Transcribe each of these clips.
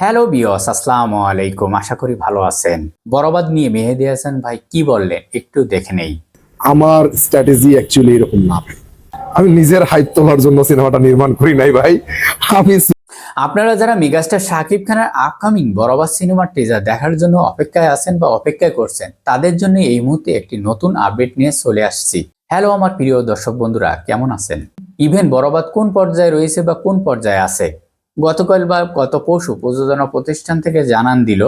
Hello বিয়স আসসালামু আলাইকুম। আশা করি ভালো আছেন। বরবাদ নিয়ে মেহেদি হাসান ভাই কি বললেন একটু দেখে নেই। আমার স্ট্র্যাটেজি অ্যাকচুয়ালি এরকম না আমি নিজের হাইট তোলার জন্য সিনেমাটা নির্মাণ করি নাই ভাই। আমি আপনারা যারা মেগাস্টার শাকিব খানের আপকামিং বরবাদ সিনেমার টিজার দেখার জন্য অপেক্ষায় আছেন বা অপেক্ষায় করছেন তাদের জন্য এই মুহূর্তে একটি নতুন আপডেট নিয়ে চলে আসছি। হ্যালো আমার প্রিয় দর্শক বন্ধুরা কেমন আছেন? ইভেন বরবাদ কোন পর্যায়ে রয়েছে বা কোন পর্যায়ে আছে? গতকাল বা গত পরশু প্রযোজনা প্রতিষ্ঠান থেকে জানান দিল,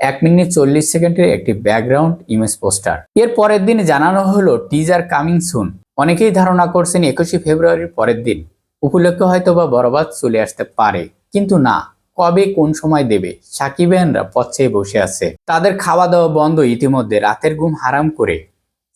এক মিনিট চল্লিশ সেকেন্ডের একটি ব্যাকগ্রাউন্ড ইমেজ পোস্টার এর পরের দিন জানানো হলো টিজার কামিং সুন অনেকেই ধারণা করছেন একুশে ফেব্রুয়ারির পরের দিন। উপলক্ষে হয়তো বা বরবাদ চলে আসতে পারে। কিন্তু না, কবে কোন সময় দেবে? সাকিবেনরা পথে বসে আছে। তাদের খাওয়া দাওয়া বন্ধ ইতিমধ্যে রাতের ঘুম হারাম করে।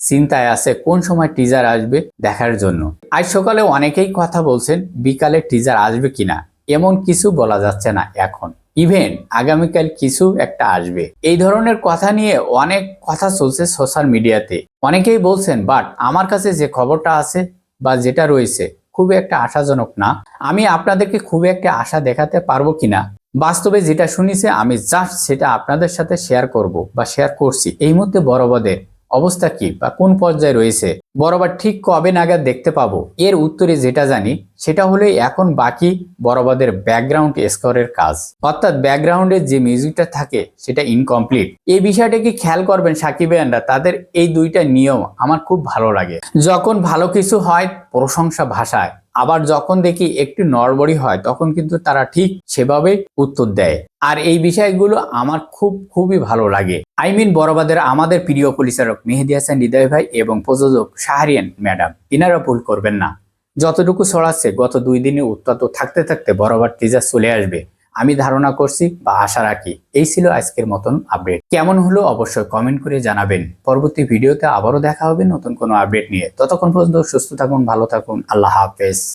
চিন্তায় আছে কোন সময় টিজার আসবে দেখার জন্য। আজ সকালে অনেকেই কথা বলছেন, বিকালে টিজার আসবে কিনা। এমন কিছু বলা যাচ্ছে না এখন। ইভেন আগামীকাল কিছু একটা আসবে। এই ধরনের কথা নিয়ে অনেক কথা চলছে সোশ্যাল মিডিয়াতে অনেকেই বলছেন, বাট আমার কাছে যে খবরটা আছে বা যেটা রয়েছে, খুব একটা আশাজনক না। আমি আপনাদেরকে খুব একটা আশা দেখাতে পারব কিনা? বাস্তবে যেটা শুনিছে, আমি জাস্ট সেটা আপনাদের সাথে শেয়ার করব বা শেয়ার করছি। এই মুহূর্তে বড়বাদের অবস্থা কি বা কোন পর্যায়ে রয়েছে? বরাবর ঠিক কবে নাগাদ দেখতে পাবো? এর উত্তরে যেটা জানি, সেটা হলো এখন বাকি বরাবরের ব্যাকগ্রাউন্ড স্কোরের কাজ। অর্থাৎ ব্যাকগ্রাউন্ডের যে মিউজিকটা থাকে, সেটা ইনকমপ্লিট এই বিষয়টা কি খেয়াল করবেন সাকিবিয়ানরা তাদের এই দুইটা নিয়ম আমার খুব ভালো লাগে। যখন ভালো কিছু হয়, প্রশংসা ভাষায় আবার যখন দেখি একটু নড়বড়ি হয়, তখন কিন্তু তারা ঠিক সেভাবে উত্তর দেয়। আর এই বিষয়গুলো আমার খুব, খুবই ভালো লাগে। আই মিন বড়বাদের আমাদের প্রিয় পরিচালক মেহেদি হাসান, হৃদয় ভাই এবং প্রযোজক শাহরিয়ান ম্যাডাম, ইনারা ভুল করবেন না। যতটুকু ছড়াচ্ছে, গত দুই দিনে উত্তত থাকতে থাকতে বরাবর টিজার চলে আসবে। আমি ধারণা করছি বা আশা রাখি, এই ছিল আজকের মতন আপডেট কেমন হলো অবশ্যই কমেন্ট করে জানাবেন। পরবর্তী ভিডিওতে আবারও দেখা হবে নতুন কোনো আপডেট নিয়ে। ততক্ষণ পর্যন্ত সুস্থ থাকুন, ভালো থাকুন, আল্লাহ হাফেজ।